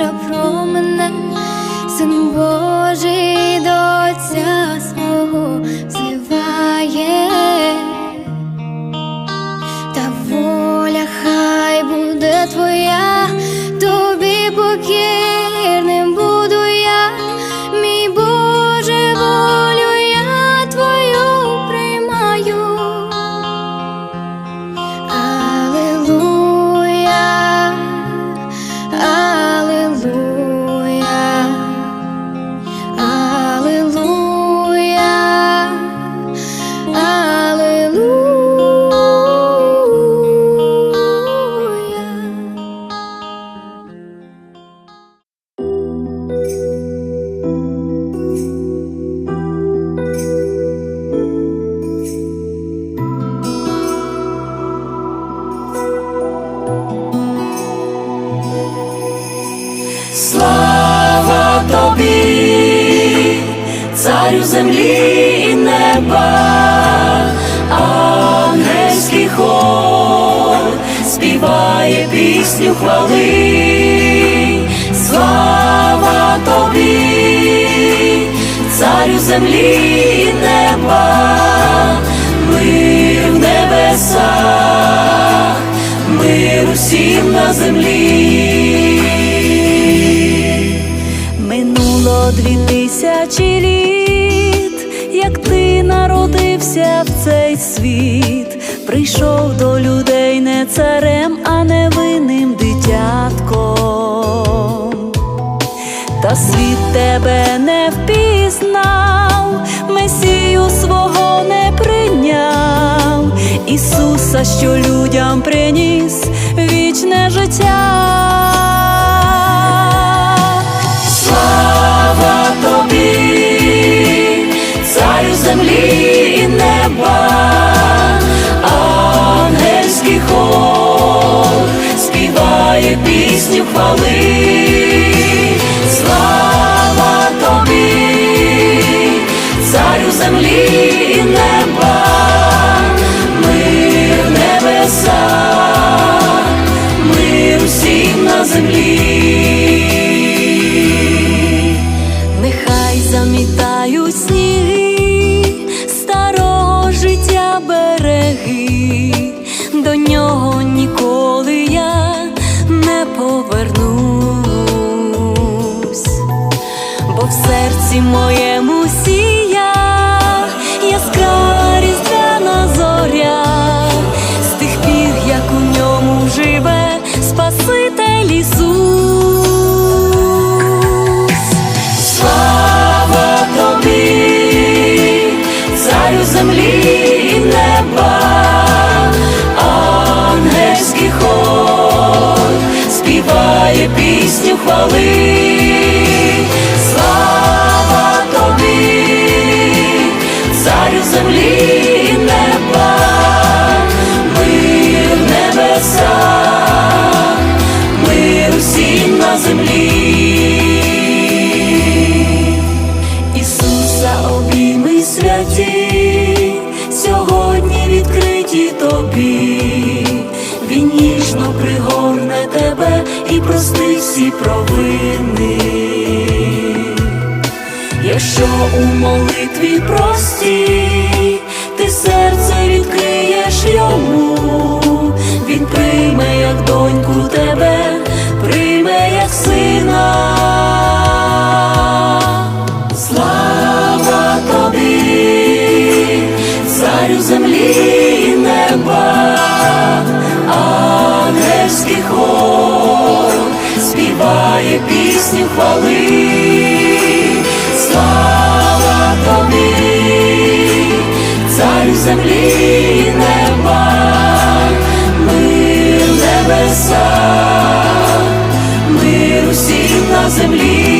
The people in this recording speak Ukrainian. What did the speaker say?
чаша про мене, син Божий до Отця свого Слава тобі, царю землі і неба, ангельський хор співає пісню хвали, слава тобі, царю землі і неба, мир в небесах, мир усім на землі. Минуло тисячі літ, як ти народився в цей світ, прийшов до людей не царем, а невинним дитятком. Та світ тебе не впізнав, Месію свого не прийняв, Ісуса, що людям приніс вічне життя. Пісню хвали. Серці моєму сія яскрава різдвяна зоря, з тих пір, як у ньому живе Спаситель Ісус. Слава тобі, царю землі і неба, ангельський хор співає пісню хвали. Сьогодні відкриті тобі, Він ніжно пригорне тебе і прости всі провини. Якщо у молитві простій, ти серце відкриєш йому, він прийме як доньку тебе, царю землі і неба, ангельський хор співає пісню хвали. Слава тобі, царю землі і неба, мир в небесах, мир усім на землі.